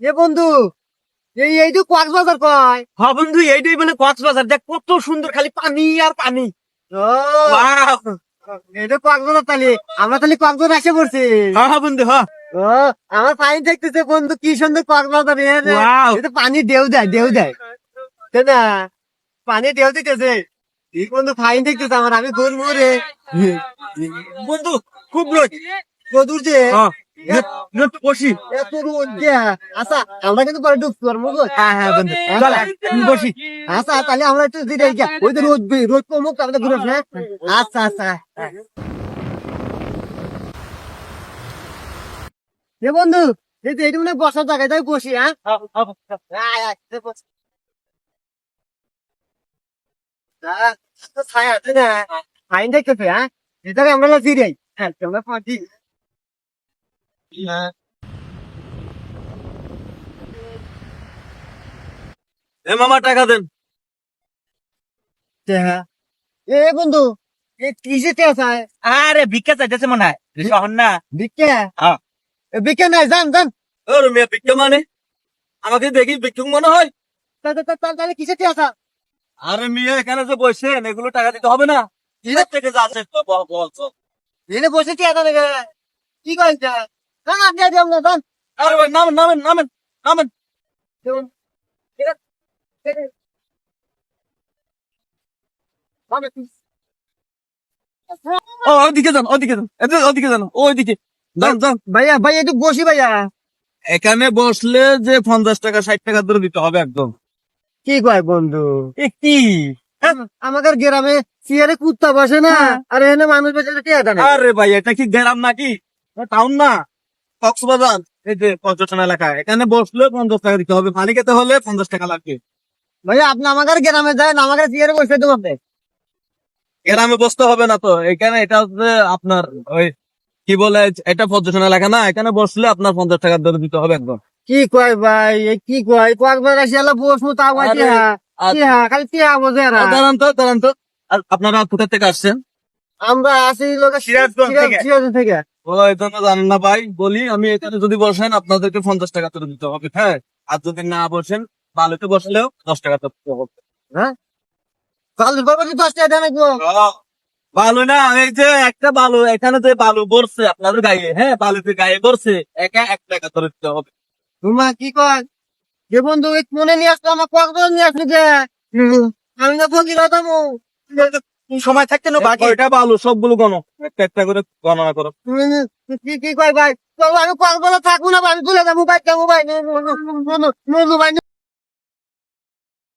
এ বন্ধু এই এইটু কক্সবাজার কয়? হ্যাঁ বন্ধু এইটাই বলে কক্সবাজার। দেখ কত সুন্দর খালি পানি আর পানি। এটা কক্সবাজার তাহলে আমরা তাহলে কক্সবাজার এসে পড়ছি। হ্যাঁ বন্ধু হ্যাঁ আমার পানি দেখতেছে বন্ধু কি সুন্দর কক্সবাজার এটা পানি ঢেউ দেয় ঢেউ দেয়। তাই না? পানি ঢেউ দিতেছে। এই বন্ধু ফাইন দেখতেছে আমার আমি ঘুরবো রে। বন্ধু খুব রোদ। কদুর যে হ্যাঁ বসি। এত রোদ আচ্ছা আমরা কিন্তু পরে হ্যাঁ হ্যাঁ বন্ধু। হ্যাঁ, চল বসি। আচ্ছা তাহলে আমরা একটু দিতে গিয়া ওই তো রোদ রোদ কমুক তারপরে ঘুরে হ্যাঁ? আচ্ছা আচ্ছা এ বন্ধু এই তো মনে বসার জায়গায় তাই বসি হ্যাঁ? আয়, আয়, বস। ছায়া না? ফাইন দেখতেছে হ্যাঁ? এটাকে আমরা জিরাই হ্যাঁ তোমরা পাঁচি হ্যাঁ এ মামা টাকা দেন। এ বন্ধু এ কিসে আছে আরে ভিক্ষা চাইতেছে মনে হয়। শহর না। বিকে হ্যাঁ। বিকে নাই জান জান ওর মেয়ে ভিক্ষা মানে? আমাকে দেখি ভিক্ষুক মনে হয়। তা- তা- তা- কিসে আছে আরে মেয়ে এখানে যে বসেন এগুলো টাকা দিতে হবে না। কিসের থেকে যাচ্ছে তো বল বল চল। এনে বসে কি আছে কি করেন নামেন নামেন নামেন নামেন ও ওইদিকে যান ওইদিকে যান এদিকে যান ওইদিকে যান যান ভাইয়া ভাই একটু বসি ভাইয়া। এখানে বসলে যে পঞ্চাশ টাকা ষাট টাকা ধরে দিতে হবে একদম। কি কয় বন্ধু? কি? আমাদের গ্রামে চেয়ারে কুত্তা বসে না আর এখানে মানুষ বসে আরে ভাই এটা কি গ্রাম নাকি? টাউন না? কক্সবাজার এই যে পর্যটন এলাকা এখানে বসলে পঞ্চাশ টাকা দিতে হবে পানি খেতে হলে পঞ্চাশ টাকা লাগবে। ভাইয়া আপনি আমাদের গ্রামে যায় না আমাদের চেয়ারে বসে দেবো গ্রামে বসতে হবে না তো এখানে এটা হচ্ছে আপনার ওই কি বলে এটা পর্যটন এলাকা না এখানে বসলে আপনার পঞ্চাশ টাকা ধরে দিতে হবে একদম। কি কয় ভাই কি কয় কয়েকবার আসি এলা বসবো তা কয় আরে, টিয়া আর- টিয়া খালি টিয়া বোঝে দাঁড়ান তো দাঁড়ান তো। আপনারা কোথা থেকে আসছেন? আমরা আসি লোক সিরাজগঞ্জ থেকে। জানেন না ভাই বলি আমি এখানে যদি বসেন আপনাদেরকে পঞ্চাশ টাকা করে দিতে হবে হ্যাঁ? আর যদি না বসেন বালুতে বসলেও দশ টাকা দিতে হবে কাল বাবা কি দশ টাকা দেয় বালু না এই যে একটা বালু এখানে যে বালু পড়ছে আপনাদের গায়ে হ্যাঁ? বালুতে গায়ে পড়ছে একা এক টাকা করে দিতে হবে। তোমা কি কয়? যে বন্ধু মনে নিয়ে আসলো আমার কক্সবাজার নিয়ে আসলো যে? আমি না ফকির হতাম সময় থাকতে না বাকি এটা ভালো সবগুলো গণ। একটা একটা করে গণনা করো। কি কি কয় ভাই? তো আমি কক্সবাজার থাকব না আমি চলে যাব ভাই যাব ভাই